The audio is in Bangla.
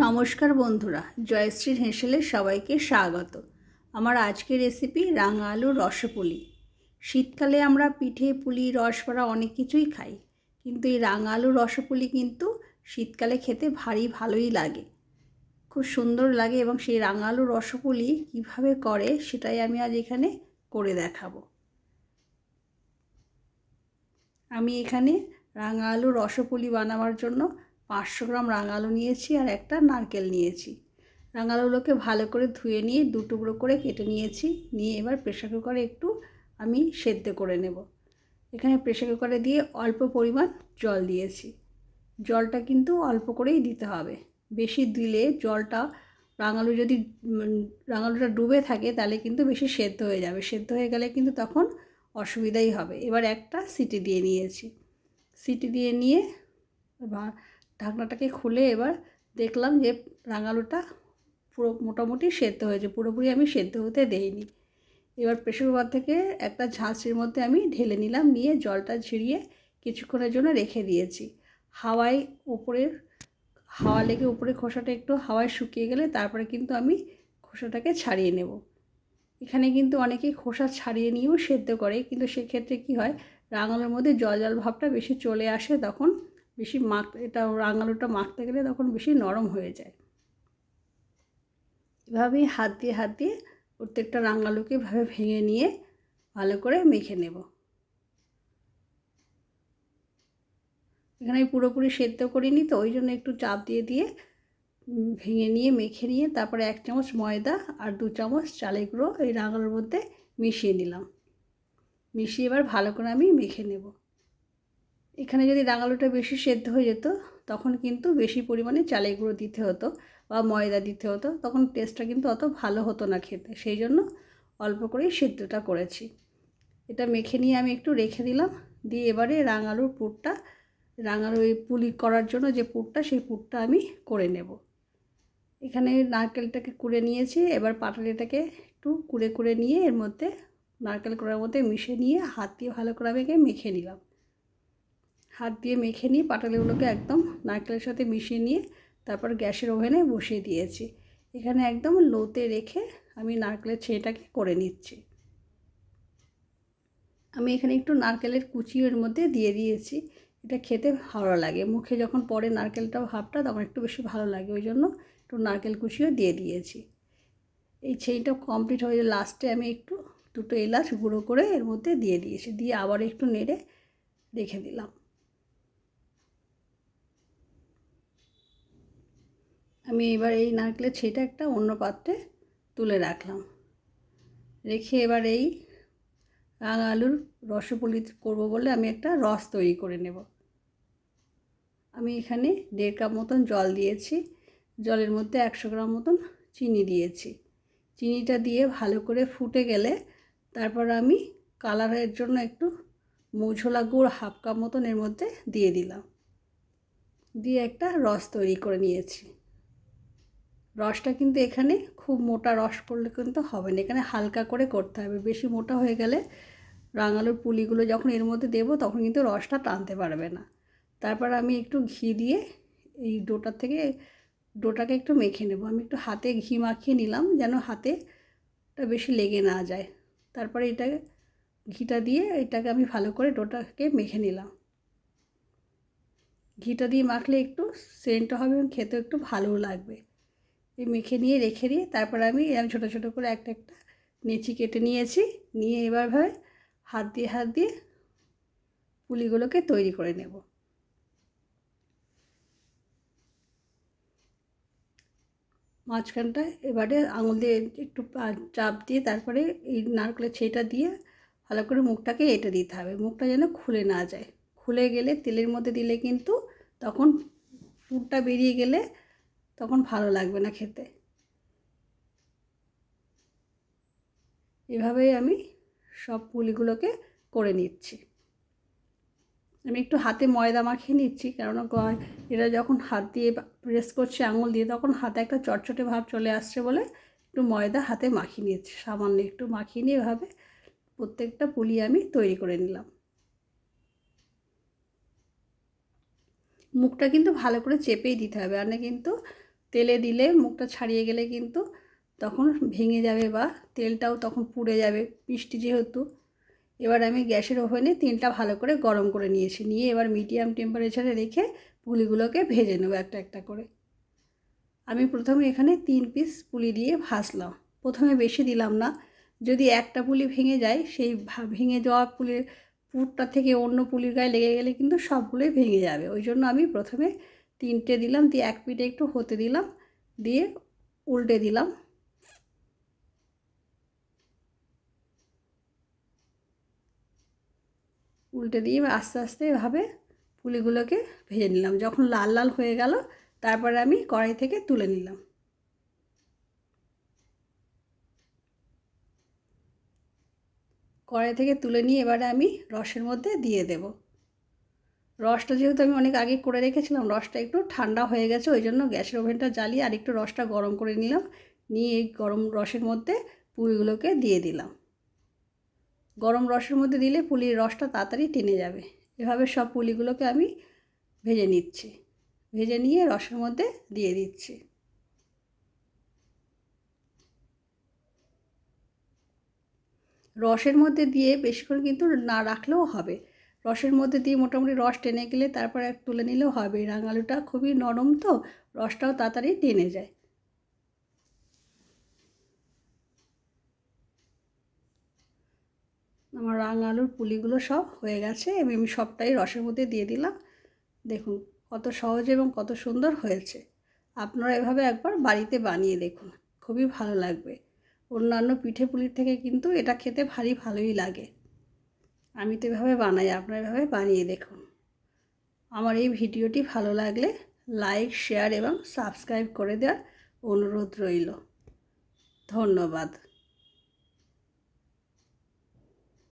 নমস্কার বন্ধুরা জয়শ্রীর হেঁসেলে সবাইকে স্বাগত। আমার আজকের রেসিপি রাঙা আলুর রসপুলি। শীতকালে আমরা পিঠে, পুলি, রসবড়া অনেক কিছুই খাই, কিন্তু এই রাঙা আলুর রসপুলি কিন্তু শীতকালে খেতে ভারী ভালোই লাগে। খুব সুন্দর লাগে এবং সেই রাঙা আলুর রসপুলি কীভাবে করে সেটাই আমি আজ এখানে করে দেখাবো। আমি এখানে রাঙা আলুর রসপুলি বানাবার জন্য পাঁচশো গ্রাম রাঙালু নিয়েছি আর একটা নারকেল নিয়েছি। রাঙালুগুলোকে ভালো করে ধুয়ে নিয়ে দু টুকরো করে কেটে নিয়েছি। নিয়ে এবার প্রেশার কুকারে একটু আমি সেদ্ধ করে নেব। এখানে প্রেশার কুকারে দিয়ে অল্প পরিমাণ জল দিয়েছি। জলটা কিন্তু অল্প করেই দিতে হবে। বেশি দিলে জলটা রাঙালু যদি রাঙালুটা ডুবে থাকে তাহলে কিন্তু বেশি সেদ্ধ হয়ে যাবে। সেদ্ধ হয়ে গেলে কিন্তু তখন অসুবিধাই হবে। এবার একটা সিটি দিয়ে নিয়েছি। সিটি দিয়ে নিয়ে ঢাকনাটাকে খুলে এবার দেখলাম যে রাঙালুটা পুরো মোটামুটি সেদ্ধ হয়েছে, পুরোপুরি আমি সেদ্ধ হতে দেইনি। এবার প্রেশার কুকার থেকে একটা ঝাঁসির মধ্যে আমি ঢেলে নিলাম, নিয়ে জলটা ঝিরিয়ে কিছুক্ষণের জন্য রেখে দিয়েছি। হাওয়ায় উপরের, হাওয়া লেগে উপরে খোসাটা একটু হাওয়ায় শুকিয়ে গেলে তারপরে কিন্তু আমি খোসাটাকে ছাড়িয়ে নেব। এখানে কিন্তু অনেকেই খোসা ছাড়িয়ে নিয়েও সেদ্ধ করে, কিন্তু সেক্ষেত্রে কি হয়, রাঙালের মধ্যে জল জল ভাবটা বেশি চলে আসে তখন বেশি মাখ, এটা রাঙালুটা মাখতে গেলে তখন বেশি নরম হয়ে যায়। এভাবেই হাত দিয়ে হাত দিয়ে প্রত্যেকটা রাঙালুকে এভাবে ভেঙে নিয়ে ভালো করে মেখে নেব। এখানে আমি পুরোপুরি সেদ্ধ করিনি তো, ওই জন্য একটু চাপ দিয়ে দিয়ে ভেঙে নিয়ে, মেখে নিয়ে তারপরে এক চামচ ময়দা আর দু চামচ চালের গুঁড়ো এই রাঙালুর মধ্যে মিশিয়ে নিলাম। মিশিয়ে এবার ভালো করে আমি মেখে নেব। এখানে যদি রাঙালুটা বেশি সেদ্ধ হয়ে যেত, তখন কিন্তু বেশি পরিমাণে চালের গুঁড়ো দিতে হতো বা ময়দা দিতে হতো, তখন টেস্টটা কিন্তু অত ভালো হতো না খেতে। সেই জন্য অল্প করেই সেদ্ধটা করেছি। এটা মেখে নিয়ে আমি একটু রেখে দিলাম। দিয়ে এবারে রাঙালুর পুরটা, রাঙালু ওই পুলি করার জন্য যে পুরটা, সেই পুরটা আমি করে নেব। এখানে নারকেলটাকে কুড়ে নিয়েছি। এবার পাটালিটাকে একটু কুড়ে কুড়ে নিয়ে এর মধ্যে নারকেল করার মধ্যে মিশে নিয়ে হাত দিয়ে ভালো করে আমি মেখে নিলাম। হাত দিয়ে মেখে নিয়ে পাটালিগুলোকে একদম নারকেলের সাথে মিশিয়ে নিয়ে তারপর গ্যাসের ওভেনে বসিয়ে দিয়েছি। এখানে একদম লোতে রেখে আমি নারকেলের ছেটাকে করে নিচ্ছি। আমি এখানে একটু নারকেলের কুচি এর মধ্যে দিয়ে দিয়েছি। এটা খেতে ভালো লাগে। মুখে যখন পড়ে নারকেলটা ভাবটা তখন একটু বেশি ভালো লাগে। ওই জন্য একটু নারকেল কুচিও দিয়ে দিয়েছি। এই ছেইটা কমপ্লিট হয়ে লাস্টে আমি একটু দুটো এলাচ গুঁড়ো করে এর মধ্যে দিয়ে দিয়েছি। দিয়ে আবার একটু নেড়ে রেখে দিলাম। আমি এবার এই নারকেলের ছেটা একটা অন্য পাত্রে তুলে রাখলাম। রেখে এবার এই রাঙা আলুর রসপুলি করব বলে আমি একটা রস তৈরি করে নেব। আমি এখানে দেড় কাপ মতন জল দিয়েছি। জলের মধ্যে একশো গ্রাম মতন চিনি দিয়েছি। চিনিটা দিয়ে ভালো করে ফুটে গেলে তারপর আমি কালারের জন্য একটু মুঝোলা গুড় হাফ কাপ মতন এর মধ্যে দিয়ে দিলাম। দিয়ে একটা রস তৈরি করে নিয়েছি। রসটা কিন্তু এখানে খুব মোটা রস করলে কিন্তু হবে না। এখানে হালকা করে করতে হবে। বেশি মোটা হয়ে গেলে রাঙালুর পুলিগুলো যখন এর মধ্যে দেবো তখন কিন্তু রসটা টানতে পারবে না। তারপর আমি একটু ঘি দিয়ে এই ডোটার থেকে ডোটাকে একটু মেখে নেব। আমি একটু হাতে ঘি মাখিয়ে নিলাম যেন হাতে বেশি লেগে না যায়। তারপরে এটাকে ঘিটা দিয়ে এটাকে আমি ভালো করে ডোটাকে মেখে নিলাম। ঘিটা দিয়ে মাখলে একটু সেন্টও হবে এবং খেতেও একটু ভালোও লাগবে। মেখে নিয়ে রেখে দিয়ে তারপর আমি এরকম ছোটো ছোটো করে একটা একটা নেচি কেটে নিয়েছি। নিয়ে এবার ভাবে হাত দিয়ে হাত দিয়ে পুলিগুলোকে তৈরি করে নেব। মাঝখানটা এবারে আঙুল দিয়ে একটু চাপ দিয়ে তারপরে এই নারকেলের ছেটা দিয়ে ভালো করে মুখটাকে এঁটে দিতে হবে। মুখটা যেন খুলে না যায়। খুলে গেলে তেলের মধ্যে দিলে কিন্তু তখন পুরটা বেরিয়ে গেলে তখন ভালো লাগবে না খেতে। এভাবেই আমি সব পুলিগুলোকে করে নিচ্ছি। আমি একটু হাতে ময়দা মাখিয়ে নিচ্ছি, কেননা এরা যখন হাত দিয়ে প্রেস করছে, আঙুল দিয়ে, তখন হাতে একটা চটচটে ভাব চলে আসছে বলে একটু ময়দা হাতে মাখিয়ে নিচ্ছি। সামান্য একটু মাখিয়ে নিয়ে এভাবে প্রত্যেকটা পুলি আমি তৈরি করে নিলাম। মুখটা কিন্তু ভালো করে চেপেই দিতে হবে, আর না কিন্তু তেলে দিলে মুখটা ছাড়িয়ে গেলে কিন্তু তখন ভেঙে যাবে বা তেলটাও তখন পুড়ে যাবে। মিষ্টি যেহেতু, এবার আমি গ্যাসের ওভেনে তেলটা ভালো করে গরম করে নিয়েছি। নিয়ে এবার মিডিয়াম টেম্পারেচারে রেখে পুলিগুলোকে ভেজে নেব একটা একটা করে। আমি প্রথমে এখানে তিন পিস পুলি দিয়ে ভাজলাম। প্রথমে বেশি দিলাম না। যদি একটা পুলি ভেঙে যায়, সেই ভেঙে যাওয়া পুলির পুরটা থেকে অন্য পুলির গায়ে লেগে গেলে কিন্তু সবগুলোই ভেঙে যাবে। ওই জন্য আমি প্রথমে তিনটে দিলাম, দিয়ে এক পিঠে একটু হতে দিলাম, দিয়ে উল্টে দিলাম। উল্টে দিয়ে আস্তে আস্তে এভাবে পুলিগুলোকে ভেজে নিলাম। যখন লাল লাল হয়ে গেল, তারপরে আমি কড়াই থেকে তুলে নিলাম। কড়াই থেকে তুলে নিয়ে এবারে আমি রসের মধ্যে দিয়ে দেব। রসটা যেহেতু আমি অনেক আগে করে রেখেছিলাম, রসটা একটু ঠান্ডা হয়ে গেছে, ওই জন্য গ্যাসের ওভেনটা জ্বালিয়ে আর একটু রসটা গরম করে নিলাম। নিয়ে এই গরম রসের মধ্যে পুলিগুলোকে দিয়ে দিলাম। গরম রসের মধ্যে দিলে পুলির রসটা তাড়াতাড়ি টেনে যাবে। এভাবে সব পুলিগুলোকে আমি ভেজে নিচ্ছি। ভেজে নিয়ে রসের মধ্যে দিয়ে দিচ্ছি। রসের মধ্যে দিয়ে বেশিক্ষণ কিন্তু না রাখলেও হবে। রসের মধ্যে দিয়ে মোটামুটি রস টেনে গেলে তারপরে তুলে নিলেও হবে। রাঙালুটা খুবই নরম তো, রসটাও তাড়াতাড়ি টেনে যায়। আমার রাঙ আলুর পুলিগুলো সব হয়ে গেছে আমি আমি সবটাই রসের মধ্যে দিয়ে দিলাম। দেখুন কত সহজ এবং কত সুন্দর হয়েছে। আপনারা এভাবে একবার বাড়িতে বানিয়ে দেখুন, খুবই ভালো লাগবে। অন্যান্য পিঠে পুলির থেকে কিন্তু এটা খেতে ভারী ভালোই লাগে। আমি তো এভাবে বানাই, আপনারা এভাবে বানিয়ে দেখুন। আমার এই ভিডিওটি ভালো লাগলে লাইক, শেয়ার এবং সাবস্ক্রাইব করে দেওয়ার অনুরোধ রইল। ধন্যবাদ।